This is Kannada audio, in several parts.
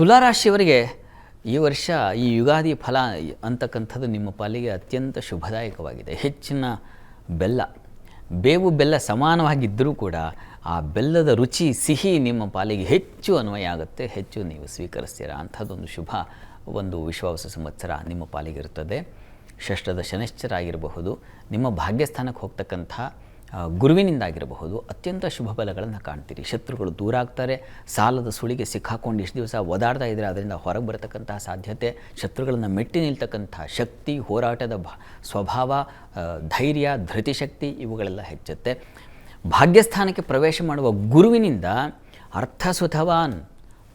ತುಲಾರಾಶಿಯವರಿಗೆ ಈ ವರ್ಷ ಈ ಯುಗಾದಿ ಫಲ ಅಂತಕ್ಕಂಥದ್ದು ನಿಮ್ಮ ಪಾಲಿಗೆ ಅತ್ಯಂತ ಶುಭದಾಯಕವಾಗಿದೆ. ಹೆಚ್ಚಿನ ಬೆಲ್ಲ, ಬೇವು ಬೆಲ್ಲ ಸಮಾನವಾಗಿದ್ದರೂ ಕೂಡ ಆ ಬೆಲ್ಲದ ರುಚಿ, ಸಿಹಿ ನಿಮ್ಮ ಪಾಲಿಗೆ ಹೆಚ್ಚು ಅನ್ವಯ ಆಗುತ್ತೆ. ಹೆಚ್ಚು ನೀವು ಸ್ವೀಕರಿಸ್ತೀರಾ ಅಂಥದ್ದೊಂದು ಶುಭ, ಒಂದು ವಿಶ್ವಾಸ ಸಂವತ್ಸರ ನಿಮ್ಮ ಪಾಲಿಗಿರುತ್ತದೆ ಷಷ್ಠದ ಶನಿಶ್ಚರ ಆಗಿರಬಹುದು. ನಿಮ್ಮ ಭಾಗ್ಯಸ್ಥಾನಕ್ಕೆ ಹೋಗ್ತಕ್ಕಂಥ ಗುರುವಿನಿಂದಾಗಿರಬಹುದು. ಅತ್ಯಂತ ಶುಭ ಫಲಗಳನ್ನು ಕಾಣ್ತೀರಿ. ಶತ್ರುಗಳು ದೂರ ಆಗ್ತಾರೆ. ಸಾಲದ ಸುಳಿಗೆ ಸಿಕ್ಕಾಕೊಂಡು ಇಷ್ಟು ದಿವಸ ಓದಾಡ್ತಾ ಇದ್ದರೆ ಅದರಿಂದ ಹೊರಗೆ ಬರತಕ್ಕಂತಹ ಸಾಧ್ಯತೆ, ಶತ್ರುಗಳನ್ನು ಮೆಟ್ಟಿ ನಿಲ್ತಕ್ಕಂಥ ಶಕ್ತಿ, ಹೋರಾಟದ ಭ, ಸ್ವಭಾವ ಧೈರ್ಯ, ಧೃತಿಶಕ್ತಿ ಇವುಗಳೆಲ್ಲ ಹೆಚ್ಚುತ್ತೆ. ಭಾಗ್ಯಸ್ಥಾನಕ್ಕೆ ಪ್ರವೇಶ ಮಾಡುವ ಗುರುವಿನಿಂದ ಅರ್ಥಸುತವಾನ್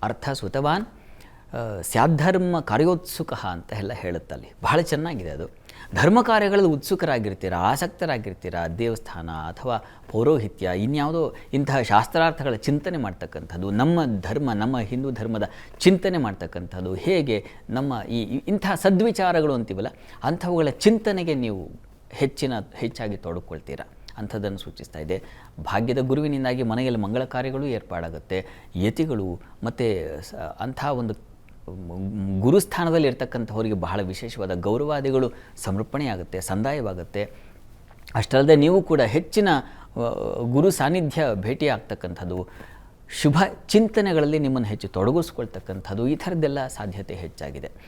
ಅರ್ಥಸುತವಾನ್ ಸುತವಾನ್ ಸ್ಯಾಧರ್ಮ ಕಾರ್ಯೋತ್ಸುಕ ಅಂತ ಎಲ್ಲ ಹೇಳುತ್ತಲ್ಲಿ. ಬಹಳ ಚೆನ್ನಾಗಿದೆ ಅದು. ಧರ್ಮ ಕಾರ್ಯಗಳಲ್ಲಿ ಉತ್ಸುಕರಾಗಿರ್ತೀರಾ, ಆಸಕ್ತರಾಗಿರ್ತೀರಾ, ದೇವಸ್ಥಾನ ಅಥವಾ ಪೌರೋಹಿತ್ಯ, ಇನ್ಯಾವುದೋ ಇಂತಹ ಶಾಸ್ತ್ರಾರ್ಥಗಳ ಚಿಂತನೆ ಮಾಡ್ತಕ್ಕಂಥದ್ದು, ನಮ್ಮ ಧರ್ಮ, ನಮ್ಮ ಹಿಂದೂ ಧರ್ಮದ ಚಿಂತನೆ ಮಾಡ್ತಕ್ಕಂಥದ್ದು, ಹೇಗೆ ನಮ್ಮ ಈ ಇಂತಹ ಸದ್ವಿಚಾರಗಳು ಅಂತೀವಲ್ಲ, ಅಂಥವುಗಳ ಚಿಂತನೆಗೆ ನೀವು ಹೆಚ್ಚಿನ, ಹೆಚ್ಚಾಗಿ ತೊಡಕೊಳ್ತೀರ? ಅಂಥದ್ದನ್ನು ಸೂಚಿಸ್ತಾ ಇದೆ. ಭಾಗ್ಯದ ಗುರುವಿನಿಂದಾಗಿ ಮನೆಯಲ್ಲಿ ಮಂಗಳ ಕಾರ್ಯಗಳು ಏರ್ಪಾಡಾಗುತ್ತೆ. ಯತಿಗಳು ಮತ್ತು ಅಂಥ ಒಂದು ಗುರುಸ್ಥಾನದಲ್ಲಿ ಇರ್ತಕ್ಕಂಥವರಿಗೆ ಬಹಳ ವಿಶೇಷವಾದ ಗೌರವಾದಿಗಳು ಸಮರ್ಪಣೆಯಾಗುತ್ತೆ, ಸಂದಾಯವಾಗುತ್ತೆ. ಅಷ್ಟಲ್ಲದೆ ನೀವು ಕೂಡ ಹೆಚ್ಚಿನ ಗುರು ಸಾನ್ನಿಧ್ಯ ಭೇಟಿ ಆಗ್ತಕ್ಕಂಥದ್ದು ಶುಭ ಚಿಂತನೆಗಳಲ್ಲಿ ನಿಮ್ಮನ್ನು ಹೆಚ್ಚು ತೊಡಗಿಸ್ಕೊಳ್ತಕ್ಕಂಥದ್ದು ಈ ಥರದ್ದೆಲ್ಲ ಸಾಧ್ಯತೆ ಹೆಚ್ಚಾಗಿದೆ.